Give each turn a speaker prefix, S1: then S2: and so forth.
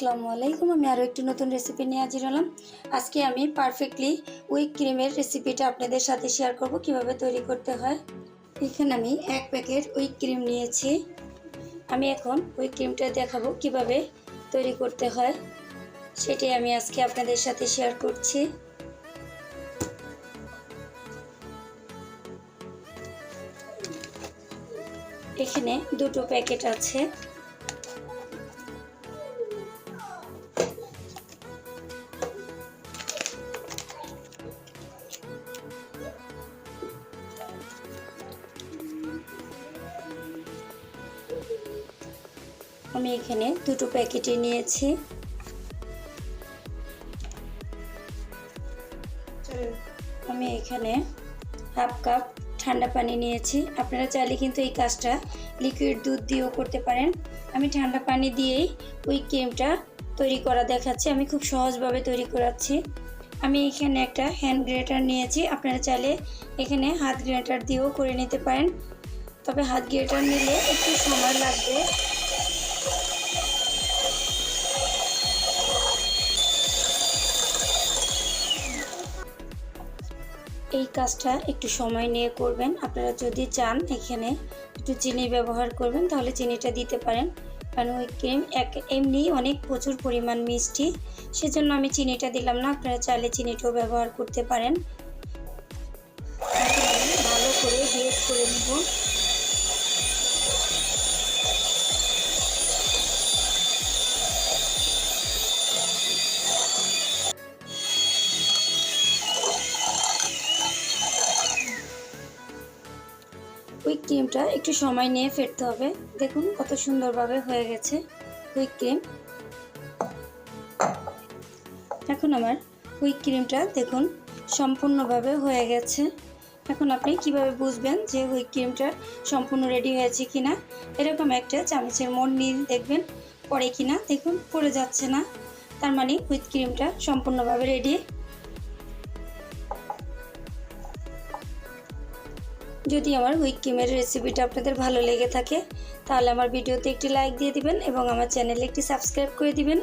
S1: আসসালামু আলাইকুম। আমি আরও একটি নতুন রেসিপি নিয়ে হাজির হলাম। আজকে আমি পারফেক্টলি উইক ক্রিমের রেসিপিটা আপনাদের সাথে শেয়ার করব, কীভাবে তৈরি করতে হয়। এখানে আমি এক প্যাকেট উইক ক্রিম নিয়েছি। আমি এখন উইক ক্রিমটা দেখাবো কীভাবে তৈরি করতে হয়। সেটাই আমি আজকে আপনাদের সাথে শেয়ার করছি। এখানে দুটো প্যাকেট আছে। আমি এখানে দুটো প্যাকেটই নিয়েছি। আমি এখানে হাফ কাপ ঠান্ডা পানি নিয়েছি। আপনারা চাইলে কিন্তু এই কাজটা লিকুইড দুধ দিয়েও করতে পারেন। আমি ঠান্ডা পানি দিয়েই ওই ক্রিমটা তৈরি করা দেখাচ্ছি। আমি খুব সহজভাবে তৈরি করাচ্ছি। আমি এখানে একটা হ্যান্ড গ্রেটার নিয়েছি। আপনারা চাইলে এখানে হাত গ্রেটার দিয়েও করে নিতে পারেন। তবে হাত গ্রেটার নিলে একটু সময় লাগবে। এই কাজটা একটু সময় নিয়ে করবেন। আপনারা যদি চান এখানে একটু চিনি ব্যবহার করবেন, তাহলে চিনিটা দিতে পারেন। কারণ ওই ক্রিম এক এমনি অনেক প্রচুর পরিমাণ মিষ্টি, সেজন্য আমি চিনিটা দিলাম না। আপনারা চাইলে চিনিটাও ব্যবহার করতে পারেন। ভালো করে বেক করে নেব। ক্রিমটা একটু সময় নিয়ে ফেটতে হবে। দেখুন কত সুন্দরভাবে হয়ে গেছে হুইক ক্রিম এখন আমার হুইক ক্রিমটা দেখুন সম্পূর্ণভাবে হয়ে গেছে। এখন আপনি কীভাবে বুঝবেন যে হুইক ক্রিমটা সম্পূর্ণ রেডি হয়েছে কিনা? এরকম একটা চামচের মোড় নিয়ে দেখবেন পরে কিনা? দেখুন, পড়ে যাচ্ছে না। তার মানে হুইক ক্রিমটা সম্পূর্ণভাবে রেডি যদি আমার হুইক কিমের রেসিপিটা আপনাদের ভালো লেগে থাকে, তাহলে আমার ভিডিওতে একটি লাইক দিয়ে দিবেন এবং আমার চ্যানেলে একটি সাবস্ক্রাইব করে দিবেন.